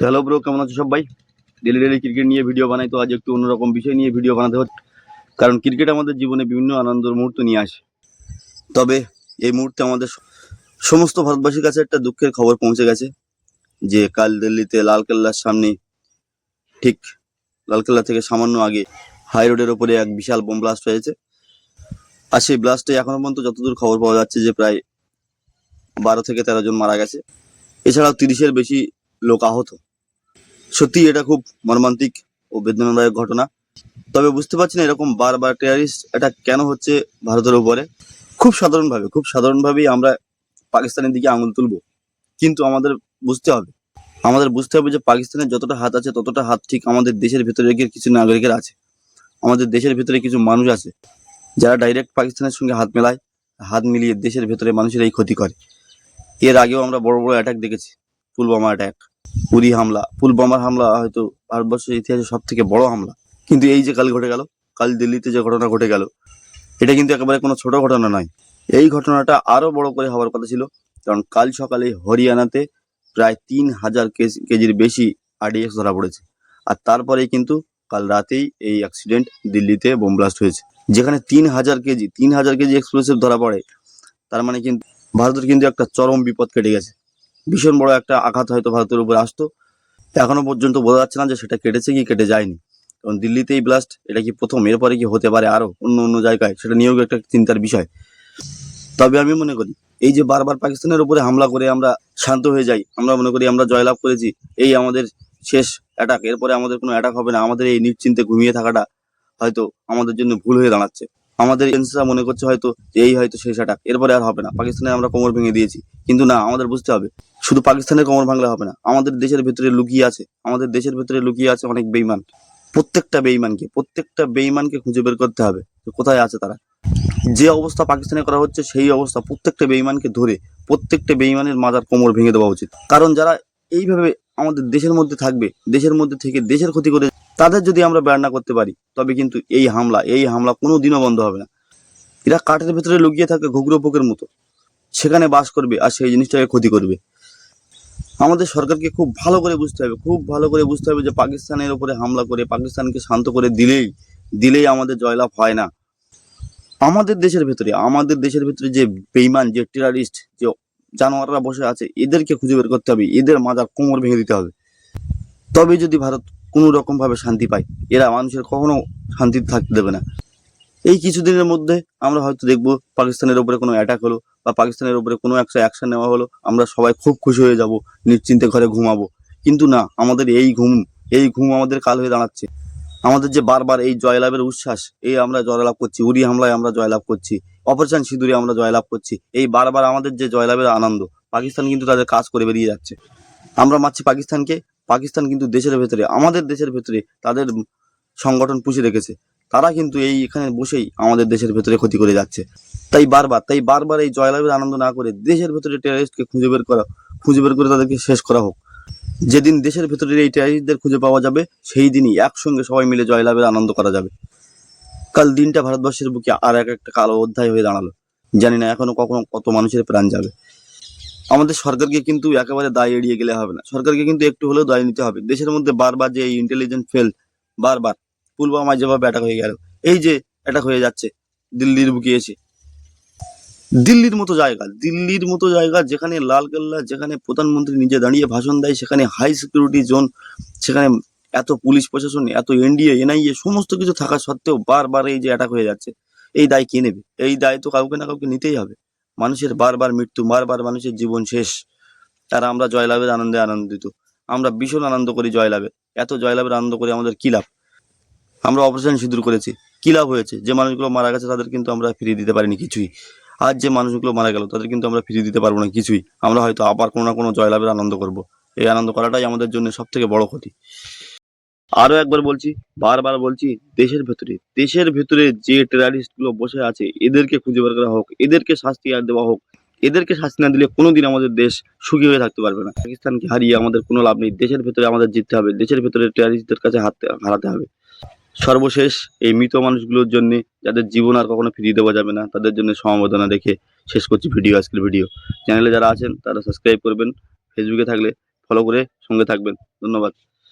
Hello bro কেমন আছো সবাই ডেলি ডেলি ক্রিকেট নিয়ে ভিডিও বানাই, তো আজ একটু অন্যরকম বিষয় নিয়ে ভিডিও বানাতে হচ্ছে। কারণ ক্রিকেট আমাদের জীবনে বিভিন্ন আনন্দের মুহূর্ত নিয়ে আসে। তবে এই মুহূর্তে আমাদের সমস্ত ভারতবাসীর কাছে একটা দুঃখের খবর পৌঁছে গেছে, যে কাল দিল্লিতে লালকেল্লার সামনে, ঠিক লালকেল্লা থেকে সামান্য আগে হাই রোডের ওপরে এক বিশাল বোম ব্লাস্ট হয়েছে। আর সেই ব্লাস্টে এখনও পর্যন্ত যতদূর খবর পাওয়া যাচ্ছে যে প্রায় বারো থেকে তেরো জন মারা গেছে। এছাড়াও তিরিশের বেশি লোক আহত সত্যি এটা খুব মর্মান্তিক ও বেদনাদায়ক ঘটনা। তবে বুঝতে পারছি না এরকম বারবার টেরারিস্ট এটা কেন হচ্ছে ভারতের উপরে। খুব সাধারণভাবে, খুব সাধারণভাবেই আমরা পাকিস্তানের দিকে আঙুল তুলবো। কিন্তু আমাদের বুঝতে হবে, আমাদের বুঝতে হবে যে পাকিস্তানের যতটা হাত আছে, ততটা হাত ঠিক আমাদের দেশের ভেতরে গিয়ে কিছু নাগরিকের আছে। আমাদের দেশের ভেতরে কিছু মানুষ আছে, যারা ডাইরেক্ট পাকিস্তানের সঙ্গে হাত মেলায়, হাত মিলিয়ে দেশের ভেতরে মানুষের এই ক্ষতি করে। এর আগেও আমরা বড় বড় অ্যাটাক দেখেছি, পুলওয়ামা অ্যাটাক উরি হামলা পুলওয়ামার হামলা হয়তো ভারতবর্ষের ইতিহাসে সব থেকে বড় হামলা। কিন্তু এই যে কাল ঘটে গেল, কাল দিল্লিতে যে ঘটনা ঘটে গেল, এটা কিন্তু একেবারে কোনো ছোট ঘটনা নয়। এই ঘটনাটা আরও বড় করে হওয়ার কথা ছিল, কারণ কাল সকালে হরিয়ানাতে প্রায় তিন হাজার কেজি কেজির বেশি আরডিএক্স ধরা পড়েছে। আর তারপরেই কিন্তু কাল রাতেই এই অ্যাক্সিডেন্ট দিল্লিতে বোম ব্লাস্ট হয়েছে। যেখানে তিন হাজার কেজি, তিন হাজার কেজি এক্সপ্লোসিভ ধরা পড়ে, তার মানে কিন্তু ভারতের কিন্তু একটা চরম বিপদ কেটে গেছে। ভীষণ বড় একটা আঘাত হয়তো ভারতের উপর আসতো। এখনও পর্যন্ত বোঝা যাচ্ছে না যে সেটা কেটেছে কি কেটে যায়নি। কারণ দিল্লিতেই ব্লাস্ট এটা কি প্রথম? এরপরে কি হতে পারে আরও অন্য অন্য জায়গায়? সেটা নিয়েও একটা চিন্তার বিষয়। তবে আমি মনে করি, এই যে বারবার পাকিস্তানের উপরে হামলা করে আমরা শান্ত হয়ে যাই, আমরা মনে করি আমরা জয়লাভ করেছি, এই আমাদের শেষ অ্যাটাক এরপরে আমাদের কোনো অ্যাটাক হবে না। আমাদের এই নিশ্চিন্তে ঘুমিয়ে থাকাটা হয়তো আমাদের জন্য ভুল হয়ে দাঁড়াচ্ছে। আমাদের এজেন্সিরা মনে করছে হয়তো এই হয়তো শেষ অ্যাটাক এরপরে আর হবে না। পাকিস্তানে আমরা কোমর ভেঙে দিয়েছি। কিন্তু না, আমাদের বুঝতে হবে শুধু পাকিস্তানের কোমর ভাঙলে হবে না, আমাদের দেশের ভিতরে লুকিয়ে আছে, আমাদের দেশের ভিতরে লুকিয়ে আছে অনেক বেইমান প্রত্যেকটা বেইমানকে প্রত্যেকটা বেইমানকে খুঁজে বের করতে হবে কোথায় আছে তারা। যে অবস্থা পাকিস্তানে করা হচ্ছে, সেই অবস্থা প্রত্যেকটা বেইমানকে ধরে, প্রত্যেকটা বেইমানের মাজার কোমর ভেঙে দেওয়া উচিত। কারণ যারা এইভাবে আমাদের দেশের মধ্যে থাকবে, দেশের মধ্যে থেকে দেশের ক্ষতি করে, তাদের যদি আমরা বের না করতে পারি, তবে কিন্তু এই হামলা এই হামলা কোনো দিনও বন্ধ হবে না। এরা কাঠের ভেতরে লুকিয়ে থাকে ঘুগরো পোকের মতো। সেখানে বাস করবে আর সেই জিনিসটাকে ক্ষতি করবে। আমাদের সরকারকে খুব ভালো করে বুঝতে হবে, খুব ভালো করে বুঝতে হবে যে পাকিস্তানের উপরে হামলা করে, পাকিস্তানকে শান্ত করে দিলেই দিলেই আমাদের জয়লাভ হয় না। আমাদের দেশের ভেতরে, আমাদের দেশের ভেতরে যে বেইমান যে টেরারিস্ট যে জানোয়াররা বসে আছে, এদেরকে খুঁজে বের করতে হবে, এদের মাজার কোমর ভেঙে দিতে হবে। তবে যদি ভারত কোনো রকম ভাবে শান্তি পায়, এরা মানুষের কখনো শান্তি থাকতে দেবে না। এই কিছুদিনের মধ্যে আমরা হয়তো দেখব পাকিস্তানের উপরে কোনো অ্যাটাক হলো বা পাকিস্তানের উপরে কোনো একটা অ্যাকশন নেওয়া হলো, আমরা সবাই খুব খুশি হয়ে যাব, নিশ্চিন্তে ঘরে ঘুমাবো। কিন্তু না, আমাদের এই ঘুম এই ঘুম আমাদের কাল হয়ে দাঁড়াচ্ছে। আমাদের যে বারবার এই জয়লাভের উচ্ছ্বাস, এই আমরা জয়লাভ করছি উড়ি হামলায় আমরা জয়লাভ করছি, অপারেশন সিঁদুরে আমরা জয়লাভ করছি, এই বারবার আমাদের যে জয়লাভের আনন্দ, পাকিস্তান কিন্তু তাদের কাজ করে বেরিয়ে যাচ্ছে। আমরা মারছি পাকিস্তানকে, পাকিস্তান কিন্তু দেশের ভেতরে, আমাদের দেশের ভেতরে তাদের সংগঠন পুষে রেখেছে। তারা কিন্তু এই এখানে বসেই আমাদের দেশের ভেতরে ক্ষতি করে যাচ্ছে। তাই বারবার তাই বারবার এই জয়লাভের আনন্দ না করে দেশের ভেতরে টেরারিস্টকে খুঁজে বের করা, খুঁজে বের করে তাদেরকে শেষ করা হোক। যেদিন দেশের ভেতরে এই টেরারিস্টদের খুঁজে পাওয়া যাবে, সেই দিনই একসঙ্গে সবাই মিলে জয়লাভের আনন্দ করা যাবে। কাল দিনটা ভারতবর্ষের বুকে আর এক একটা কালো অধ্যায় হয়ে দাঁড়াল। জানি না এখনও কখনো কত মানুষের প্রাণ যাবে। আমাদের সরকারকে কিন্তু একেবারে দায় এড়িয়ে গেলে হবে না। সরকারকে কিন্তু একটু হলেও দায় নিতে হবে। দেশের মধ্যে বারবার যে ইন্টেলিজেন্ট ফেল বারবার পুলওয়ামায় যেভাবে অ্যাটাক হয়ে গেল, এই যে অ্যাটাক হয়ে যাচ্ছে, দিল্লির বুকে এসে। দিল্লির মতো জায়গা, দিল্লির মতো জায়গা যেখানে লালকেল্লা যেখানে প্রধানমন্ত্রী নিজে দাঁড়িয়ে ভাষণ দেয়, সেখানে হাই সিকিউরিটি জোন সেখানে এত পুলিশ প্রশাসন, এত এনডিএ এনআইএ সমস্ত কিছু থাকা সত্ত্বেও বারবার এই যে অ্যাটাক হয়ে যাচ্ছে। এই দায় কে নেবে? এই দায় তো কাউকে না কাউকে নিতেই হবে। মানুষের বারবার মৃত্যু, বারবার মানুষের জীবন শেষ। আর আমরা জয়লাভের আনন্দে আনন্দিত। আমরা ভীষণ আনন্দ করি জয়লাভে। এত জয়লাভের আনন্দ করে আমাদের কি লাভ? আমরা অপারেশন সিঁদুর করেছি। কি লাভ হয়েছে? যে মানুষগুলো মারা গেছে, তাদের কিন্তু আমরা ফিরিয়ে দিতে পারিনি কিছুই। আর যে মানুষগুলো মারা গেল, তাদের কিন্তু আমরা ফিরিয়ে দিতে পারব না কিছুই। আমরা হয়তো আবার কোনো না কোনো জয়লাভের আনন্দ করব। এই আনন্দ করাটাই আমাদের জন্য সব থেকে বড় ক্ষতি। আরও একবার বলছি, বারবার বলছি, দেশের ভেতরে দেশের ভেতরে যে টেরারিস্টগুলো বসে আছে, এদেরকে খুঁজে বের করা হোক, এদেরকে শাস্তি আর দেওয়া হোক, এদেরকে শাস্তি না দিলে কোনোদিন আমাদের দেশ সুখী হয়ে থাকতে পারবে না। পাকিস্তানকে হারিয়ে আমাদের কোনো লাভ নেই। দেশের ভেতরে আমাদের জিততে হবে। দেশের ভেতরে টেরারিস্টদের কাছে হারতে হারাতে হবে। সর্বশেষ এই মৃত মানুষগুলোর জন্য যাদের জীবন আর কখনো ফিরিয়ে দেওয়া যাবে না, তাদের জন্য সমবেদনা রেখে শেষ করছি ভিডিও, আজকের ভিডিও। চ্যানেলে যারা আছেন, তারা সাবস্ক্রাইব করবেন ফেসবুকে থাকলে ফলো করে সঙ্গে থাকবেন। ধন্যবাদ।